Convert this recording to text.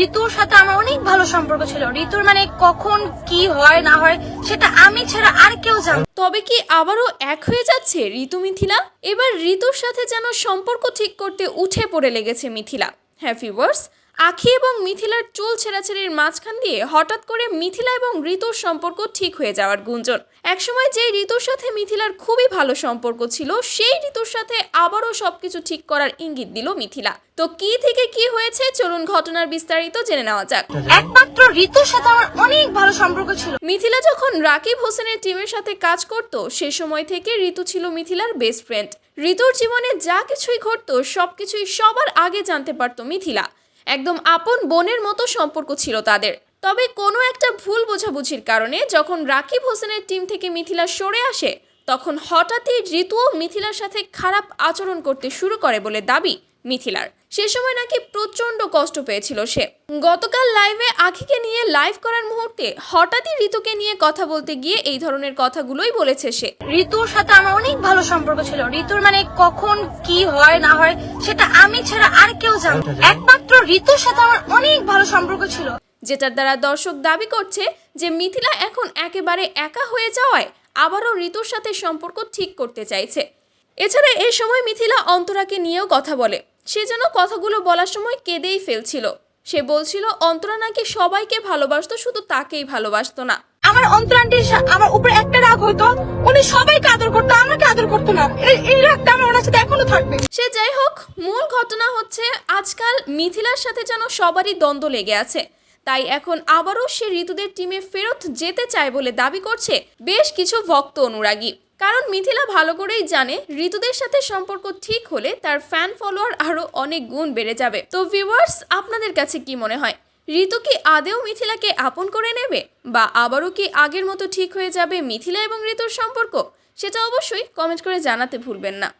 ঋতুর সাথে আমার অনেক ভালো সম্পর্ক ছিল। ঋতুর মানে কখন কি হয়, না হয়, সেটা আমি ছাড়া আর কেউ জানো তবে কি আবারও এক হয়ে যাচ্ছে ঋতু, মিথিলা? এবার ঋতুর সাথে যেন সম্পর্ক ঠিক করতে উঠে পড়ে লেগেছে মিথিলা। হ্যাপি ভিউয়ার্স আখি এবং মিথিলার চুল ছেঁড়াছেড়ির মাঝখান দিয়ে হঠাৎ করে মিথিলা এবং ঋতুর সম্পর্ক ঠিক হয়ে যাওয়ার গুঞ্জন। একসময় যে ঋতুর সাথে মিথিলার খুবই ভালো সম্পর্ক ছিল সেই ঋতুর সাথে আবারও সবকিছু ঠিক করার ইঙ্গিত দিল মিথিলা। তো কি থেকে কি হয়েছে চলুন ঘটনার বিস্তারিত জেনে নেওয়া যাক। একমাত্র ঋতুর সাথে আমার অনেক ভালো সম্পর্ক ছিল। মিথিলা যখন রাকিব হোসেনের টিমের সাথে কাজ করত সে সময় থেকে ঋতু ছিল মিথিলার বেস্ট ফ্রেন্ড ঋতুর জীবনে যা কিছুই ঘটতো সবকিছুই সবার আগে জানতে পারত মিথিলা। একদম আপন বোনের মতো সম্পর্ক ছিল তাদের। তবে কোনো একটা ভুল বোঝাবুঝির কারণে যখন রাকিব হোসেনের টিম থেকে মিথিলা সরে আসে তখন হঠাৎই ঋতুও মিথিলার সাথে খারাপ আচরণ করতে শুরু করে বলে দাবি মিথিলার। সে সময় নাকি প্রচণ্ড কষ্ট পেয়েছিল সে। গতকাল লাইভে আখিকে নিয়ে লাইভ করার মুহূর্তে হঠাৎই ঋতুকে নিয়ে কথা বলতে গিয়ে এই ধরনের কথাগুলোই বলেছে সে। ঋতুর সাথে আমার অনেক ভালো সম্পর্ক ছিল। ঋতুর মানে কখন কি হয় না হয় সেটা আমি ছাড়া আর কেউ জানে একমাত্র ঋতুর সাথে আমার অনেক ভালো সম্পর্ক ছিল। যেটার দ্বারা দর্শক দাবি করছে যে মিথিলা এখন একেবারে একা হয়ে যাওয়ায় আবারও ঋতুর সাথে সম্পর্ক ঠিক করতে চাইছে। এছাড়া এ সময় মিথিলা অন্তরাকে নিয়েও কথা বলে। সে যেন কথাগুলো বলার সময় কেঁদেই ফেলছিল। সে বলছিল অন্তরা নাকি সবাইকে ভালোবাসতো শুধু তাকেই ভালোবাসতো না। আমার অন্তরান্টির আমার উপরে একটা রাগ হতো উনি সবাইকে আদর করতো আমাকে আদর করতো না। এই- এই রাগটা সে যাই হোক, মূল ঘটনা হচ্ছে আজকাল মিথিলার সাথে যেন সবারই দ্বন্দ্ব লেগে আছে। তাই এখন আবারও সে ঋতুদের টিমে ফেরত যেতে চায় বলে দাবি করছে বেশ কিছু ভক্ত অনুরাগী। কারণ মিথিলা ভালো করেই জানে ঋতুদের সাথে সম্পর্ক ঠিক হলে তার ফ্যান ফলোয়ার আরও অনেক গুণ বেড়ে যাবে। তো ভিউয়ার্স আপনাদের কাছে কি মনে হয়? ঋতু কি আদেও মিথিলাকে আপন করে নেবে? বা আবারও কি আগের মতো ঠিক হয়ে যাবে মিথিলা এবং ঋতুর সম্পর্ক? সেটা অবশ্যই কমেন্ট করে জানাতে ভুলবেন না।